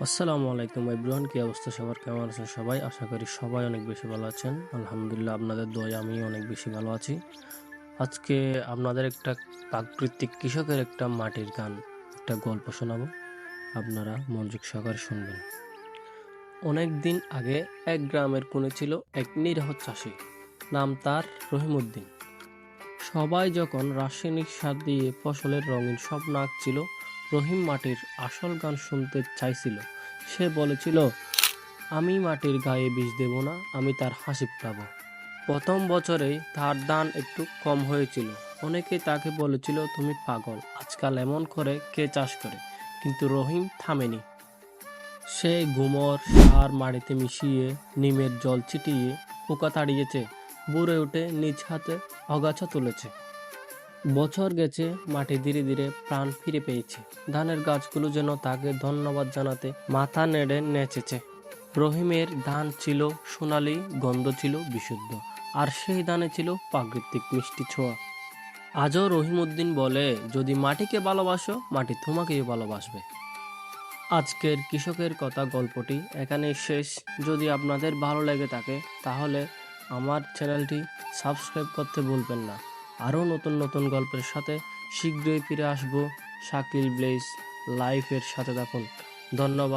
আসসালামু আলাইকুম এভরিওয়ান, কি অবস্থা সবার? কেমন আছেন সবাই? আশা করি সবাই অনেক বেশি ভালো আছেন। আলহামদুলিল্লাহ, আপনাদের দোয়ায় আমি অনেক বেশি ভালো আছি। আজকে আপনাদের একটা প্রাকৃতিক কৃষকের একটা মাটির গান, একটা গল্প শোনাবো। আপনারা মনোযোগ সহকারে শুনবেন। অনেক দিন আগে এক গ্রামের কোণে ছিল এক নিরহ চাষি। নাম তার রহিমউদ্দিন। সবাই যখন রাসায়নিক সার দিয়ে ফসলের রঙিন স্বপ্ন আঁকছিল রহিম মাটির আসল গান শুনতে চাইছিল। সে বলেছিল, আমি মাটির গায়ে বিষ দেব না, আমি তার হাসি পাবো প্রথম বছরেই তার দান একটু কম হয়েছিল। অনেকে তাকে বলেছিল, তুমি পাগল, আজকাল এমন করে কে চাষ করে? কিন্তু রহিম থামেনি। সে গুমর, সার মাটিতে মিশিয়ে নিমের জল ছিটিয়ে পোকা তাড়িয়েছে, বুড়ে উঠে নিজ হাতে অগাছা তুলেছে। বছর গেছে, মাটি ধীরে ধীরে প্রাণ ফিরে পেয়েছে। ধানের গাছগুলো যেন তাকে ধন্যবাদ জানাতে মাথা নেড়ে নেচেছে। রহিমের ধান ছিল সোনালি, গন্ধ ছিল বিশুদ্ধ, আর সেই ধানে ছিল প্রাকৃতিক মিষ্টি ছোঁয়া। আজও রহিমউদ্দিন বলে, যদি মাটিকে ভালোবাসো, মাটি তোমাকেই ভালোবাসবে। আজকের কৃষকের কথা, গল্পটি এখানেই শেষ। যদি আপনাদের ভালো লেগে থাকে, তাহলে আমার চ্যানেলটি সাবস্ক্রাইব করতে ভুলবেন না। আরও নতুন নতুন গল্পের সাথে শীঘ্রই ফিরে আসব শাকিল ব্লেস লাইফের সাথে দেখুন ধন্যবাদ।